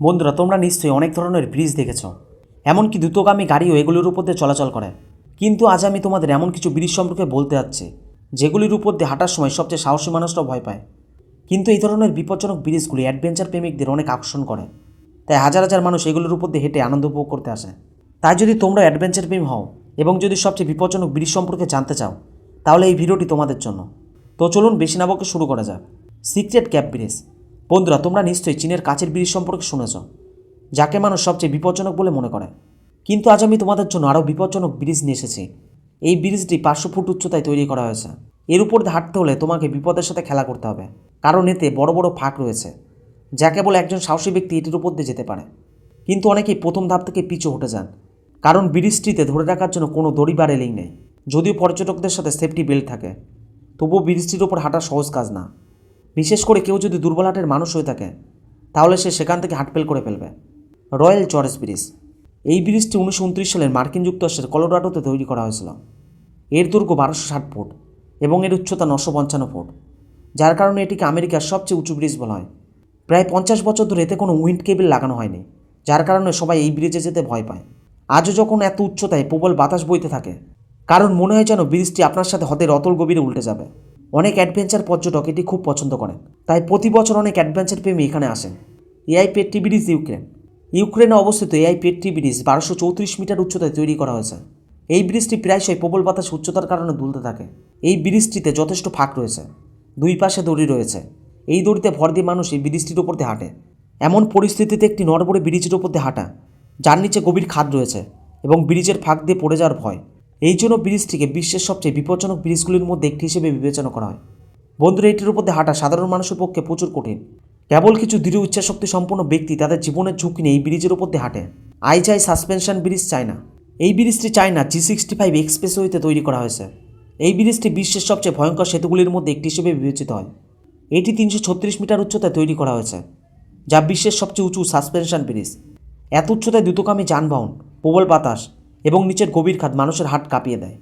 বন্ধুরা, তোমরা নিশ্চয়ই অনেক ধরনের ব্রিজ দেখেছ। এমনকি দ্রুতগামী গাড়িও এগুলির উপর দিয়ে চলাচল করে। কিন্তু আজ আমি তোমাদের এমন কিছু ব্রিজ সম্পর্কে বলতে যাচ্ছি, যেগুলির উপর দিয়ে হাঁটার সময় সবচেয়ে সাহসী মানুষরা ভয় পায়। কিন্তু এই ধরনের বিপজ্জনক ব্রিজগুলি অ্যাডভেঞ্চার প্রেমিকদের অনেক আকর্ষণ করে। তাই হাজার হাজার মানুষ এগুলির উপর দিয়ে হেঁটে আনন্দ উপভোগ করতে আসে। তাই যদি তোমরা অ্যাডভেঞ্চার প্রেম হও এবং যদি সবচেয়ে বিপজ্জনক ব্রিজ সম্পর্কে জানতে চাও, তাহলে এই ভিডিওটি তোমাদের জন্য। তো চলুন বেশি না বকে শুরু করা যাক। সিক্রেট ক্যাপ ব্রিজ বন্ধুরা, তোমরা নিশ্চয়ই চীনের কাছের ব্রিজ সম্পর্কে শুনেছ, যাকে মানুষ সবচেয়ে বিপজ্জনক বলে মনে করে। কিন্তু আজ আমি তোমাদের জন্য আরও বিপজ্জনক ব্রিজ নিয়ে এসেছি। এই ব্রিজটি পাঁচশো ফুট উচ্চতায় তৈরি করা হয়েছে। এর উপর হাঁটতে হলে তোমাকে বিপদের সাথে খেলা করতে হবে, কারণ এতে বড় বড় ফাঁক রয়েছে, যা কেবল একজন সাহসী ব্যক্তি এটির উপর দিয়ে যেতে পারে। কিন্তু অনেকেই প্রথম ধাপ থেকে পিছু হটে যান, কারণ ব্রিজটিতে ধরে রাখার জন্য কোনো দড়ি বা রেলিং নেই, যদিও পর্যটকদের সাথে সেফটি বেল্ট থাকে। তবুও ব্রিজটির ওপর হাঁটা সহজ কাজ না। বিশেষ করে কেউ যদি দুর্বল হাটের মানুষ হয়ে থাকে, তাহলে সে সেখান থেকে হাটপেল করে ফেলবে। Royal gorge bridge. এই ব্রিজটি উনিশশো উনত্রিশ সালের মার্কিন যুক্তরাষ্ট্রের কলোরাডোতে তৈরি করা হয়েছিল। এর দৈর্ঘ্য বারোশো ষাট ফুট এবং এর উচ্চতা নশো পঞ্চান্ন ফুট, যার কারণে এটিকে আমেরিকার সবচেয়ে উঁচু ব্রিজ বলা হয়। প্রায় পঞ্চাশ বছর ধরে এতে কোনো উইন্ড কেবিল লাগানো হয়নি, যার কারণে সবাই এই ব্রিজে যেতে ভয় পায়। আজও যখন এত উচ্চতায় প্রবল বাতাস বইতে থাকে, কারণ মনে হয় যেন ব্রিজটি আপনার সাথে হ্রদের অতল গভীরে উল্টে যাবে। অনেক অ্যাডভেঞ্চার পর্যটক এটি খুব পছন্দ করেন। তাই প্রতি বছর অনেক অ্যাডভেঞ্চার প্রেমী এখানে আসেন। এআই পেট্রি ব্রিজ ইউক্রেন ইউক্রেনে অবস্থিত এআই পেট্রি ব্রিজ বারোশো চৌত্রিশ মিটার উচ্চতায় তৈরি করা হয়েছে। এই ব্রিজটি প্রায়শই প্রবল বাতাস উচ্চতার কারণে দুলতে থাকে। এই ব্রিজটিতে যথেষ্ট ফাঁক রয়েছে। দুই পাশে দড়ি রয়েছে। এই দড়িতে ভর দিয়ে মানুষ এই ব্রিজটির ওপর দিয়ে হাঁটে। এমন পরিস্থিতিতে একটি নড়বড়ে ব্রিজের ওপর দিয়ে হাঁটা, যার নিচে গভীর খাদ রয়েছে এবং ব্রিজের ফাঁক দিয়ে পড়ে যাওয়ার ভয়। এই জন্য ব্রিজটিকে বিশ্বের সবচেয়ে বিপজ্জনক ব্রিজগুলির মধ্যে একটি হিসেবে বিবেচনা করা হয়। বন্ধুরা, এটির উপর হাঁটা সাধারণ মানুষের পক্ষে প্রচুর কঠিন। কেবল কিছু দৃঢ় ইচ্ছাশক্তি সম্পন্ন ব্যক্তি তাদের জীবনের ঝুঁকি নিয়ে এই ব্রিজের উপর দিয়ে হাঁটে। আই চাই সাসপেনশন ব্রিজ চায় না এই ব্রিজটি China G sixty five express এক্সপ্রেসওয়েতে তৈরি করা হয়েছে। এই ব্রিজটি বিশ্বের সবচেয়ে ভয়ঙ্কর সেতুগুলির মধ্যে একটি হিসেবে বিবেচিত হয়। এটি তিনশো ছত্রিশ মিটার উচ্চতায় তৈরি করা হয়েছে, যা বিশ্বের সবচেয়ে উঁচু সাসপেনশন ব্রিজ। এত উচ্চতায় দ্রুতকামী যানবাহন, প্রবল বাতাস এবং নিচের গভীর খাত মানুষের হাট কাঁপিয়ে দেয়।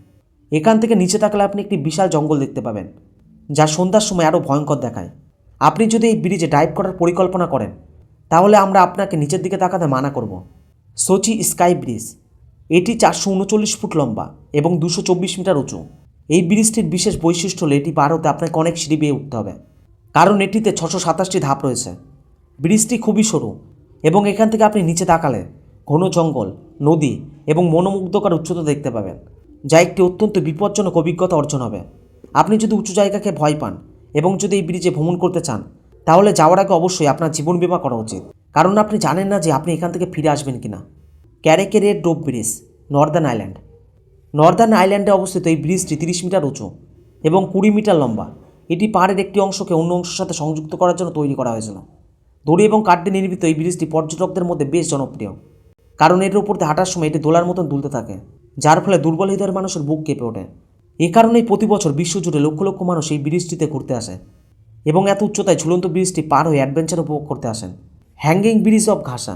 এখান থেকে নিচে তাকালে আপনি একটি বিশাল জঙ্গল দেখতে পাবেন, যা সন্ধ্যার সময় আরও ভয়ঙ্কর দেখায়। আপনি যদি এই ব্রিজে ডাইভ করার পরিকল্পনা করেন, তাহলে আমরা আপনাকে নিচের দিকে তাকাতে মানা করব। সোচি স্কাই ব্রিজ, এটি চারশো উনচল্লিশ ফুট লম্বা এবং দুশো চব্বিশ মিটার উঁচু। এই ব্রিজটির বিশেষ বৈশিষ্ট্য হলো এটি পার হতে আপনাকে অনেক সিঁড়ি বেয়ে উঠতে হবে, কারণ এটিতে ছশো সাতাশটি ধাপ রয়েছে। ব্রিজটি খুবই সরু এবং এখান থেকে আপনি নিচে তাকালে ঘন জঙ্গল, নদী এবং মনোমুগ্ধকর উচ্চতা দেখতে পাবেন, যা একটি অত্যন্ত বিপজ্জনক অভিজ্ঞতা অর্জন হবে। আপনি যদি উঁচু জায়গাকে ভয় পান এবং যদি এই ব্রিজে ভ্রমণ করতে চান, তাহলে যাওয়ার আগে অবশ্যই আপনার জীবন বিমা করা উচিত। কারণ আপনি জানেন না যে আপনি এখান থেকে ফিরে আসবেন কিনা। Carrick a Rede rope bridge, Northern island. Northern আইল্যান্ডে অবস্থিত এই ব্রিজটি তিরিশ মিটার উঁচু এবং কুড়ি মিটার লম্বা। এটি পাহাড়ের একটি অংশকে অন্য অংশের সাথে সংযুক্ত করার জন্য তৈরি করা হয়েছিল। দড়ি এবং কাঠ দিয়ে নির্মিত এই ব্রিজটি পর্যটকদের মধ্যে বেশ জনপ্রিয়। কারণ এর উপর হাঁটার সময় এটি দোলার মতন দুলতে থাকে, যার ফলে দুর্বল হৃদয়ের মানুষের বুক কেঁপে ওঠে। এ কারণেই প্রতি বছর বিশ্বজুড়ে লক্ষ লক্ষ মানুষ এই ব্রিজটিতে ঘুরতে আসে এবং এত উচ্চতায় ঝুলন্ত ব্রিজটি পার হয়ে অ্যাডভেঞ্চার উপভোগ করতে আসেন। হ্যাঙ্গিং ব্রিজ অফ ঘাসা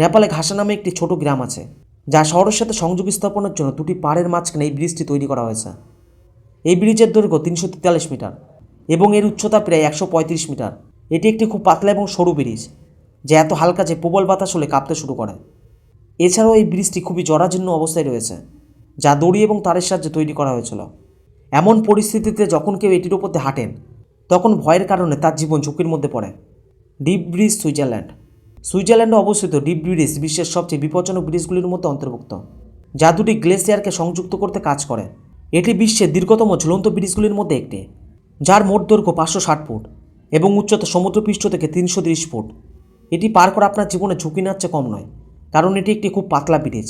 নেপালে ঘাসা নামে একটি ছোট গ্রাম আছে, যা শহরের সাথে সংযোগ স্থাপনের জন্য দুটি পাড়ের মাঝখানে এই ব্রিজটি তৈরি করা হয়েছে। এই ব্রিজের দৈর্ঘ্য তিনশো তেতাল্লিশ মিটার এবং এর উচ্চতা প্রায় একশো পঁয়ত্রিশ মিটার। এটি একটি খুব পাতলা এবং সরু ব্রিজ, যা এত হালকা যে প্রবল বাতাস হলে কাঁপতে শুরু করে। এছাড়াও এই ব্রিজটি খুবই জরাজীর্ণ অবস্থায় রয়েছে, যা দড়ি এবং তারের সাহায্যে তৈরি করা হয়েছিল। এমন পরিস্থিতিতে যখন কেউ এটির উপর দিয়ে হাঁটেন, তখন ভয়ের কারণে তার জীবন ঝুঁকির মধ্যে পড়ে। Deep bridge Switzerland. সুইজারল্যান্ডে অবস্থিত ডিপ ব্রিজ বিশ্বের সবচেয়ে বিপজ্জনক ব্রিজগুলির মধ্যে অন্তর্ভুক্ত, যা দুটি গ্লেসিয়ারকে সংযুক্ত করতে কাজ করে। এটি বিশ্বের দীর্ঘতম ঝুলন্ত ব্রিজগুলির মধ্যে একটি, যার মোট দৈর্ঘ্য পাঁচশো ষাট ফুট এবং উচ্চতা সমুদ্রপৃষ্ঠ থেকে তিনশো তিরিশ ফুট। এটি পার করা আপনার জীবনে ঝুঁকি নেওয়ার চেয়ে কম নয়। কারণ এটি একটি খুব পাতলা ব্রিজ,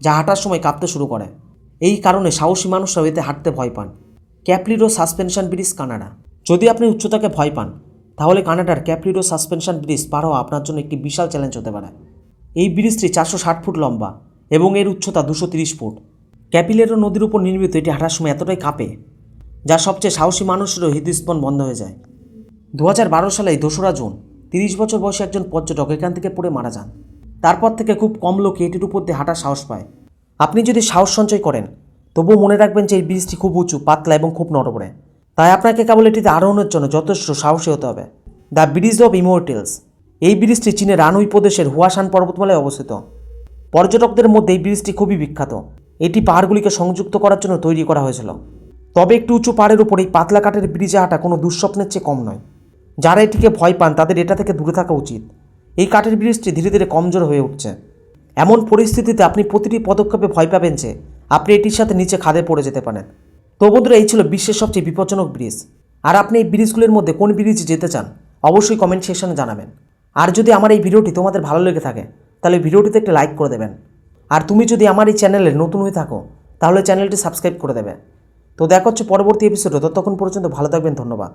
যা হাঁটার সময় কাঁপতে শুরু করে। এই কারণে সাহসী মানুষরাও এতে হাঁটতে ভয় পান। Capilano suspension bridge, Canada. যদি আপনি উচ্চতাকে ভয় পান, তাহলে কানাডার ক্যাপলিরো সাসপেনশন ব্রিজ পার হওয়া আপনার জন্য একটি বিশাল চ্যালেঞ্জ হতে পারে। এই ব্রিজটি চারশো ষাট ফুট লম্বা এবং এর উচ্চতা দুশো তিরিশ ফুট। ক্যাপিলেরো নদীর উপর নির্মিত এটি হাঁটার সময় এতটাই কাঁপে, যা সবচেয়ে সাহসী মানুষেরও হৃদস্পন বন্ধ হয়ে যায়। দু হাজার বারো সালে দোসরা জুন, তিরিশ বছর বয়সী একজন পর্যটক এখান থেকে পড়ে মারা যান। তারপর থেকে খুব কম লোক এটির উপর দিয়ে হাঁটার সাহস পায়। আপনি যদি সাহস সঞ্চয় করেন, তবুও মনে রাখবেন যে এই ব্রিজটি খুব উঁচু, পাতলা এবং খুব নড়বড়ে। তাই আপনাকে কেবল এটিতে আরোহণের জন্য যথেষ্ট সাহসী হতে হবে। The bridge of immortals. এই ব্রিজটি চীনের রানউই প্রদেশের হুয়াশান পর্বতমালায় অবস্থিত। পর্যটকদের মধ্যে এই ব্রিজটি খুবই বিখ্যাত। এটি পাহাড়গুলিকে সংযুক্ত করার জন্য তৈরি করা হয়েছিল। তবে একটু উঁচু পাহাড়ের উপর এই পাতলা কাঠের ব্রিজে হাঁটা কোনো দুঃস্বপ্নের চেয়ে কম নয়। যারা এটিকে ভয় পান, তাদের এটা থেকে দূরে থাকা উচিত। এই কাঠের ব্রিজটি ধীরে ধীরে কমজোর হয়ে উঠছে। এমন পরিস্থিতিতে আপনি প্রতিটি পদক্ষেপে ভয় পাবেন যে আপনি এটির সাথে নিচে খাদে পড়ে যেতে পারেন। তো বন্ধুরা, এই ছিল বিশ্বের সবচেয়ে বিপজ্জনক ব্রিজ। আর আপনি এই ব্রিজগুলির মধ্যে কোন ব্রিজে যেতে চান, অবশ্যই কমেন্ট সেকশনে জানাবেন। আর যদি আমার এই ভিডিওটি তোমাদের ভালো লেগে থাকে, তাহলে ভিডিওটিতে একটা লাইক করে দেবেন। আর তুমি যদি আমার এই চ্যানেলে নতুন হয়ে থাকো, তাহলে চ্যানেলটি সাবস্ক্রাইব করে দেবে। তো দেখা হচ্ছে পরবর্তী এপিসোডে ততক্ষণ পর্যন্ত ভালো থাকবেন, ধন্যবাদ।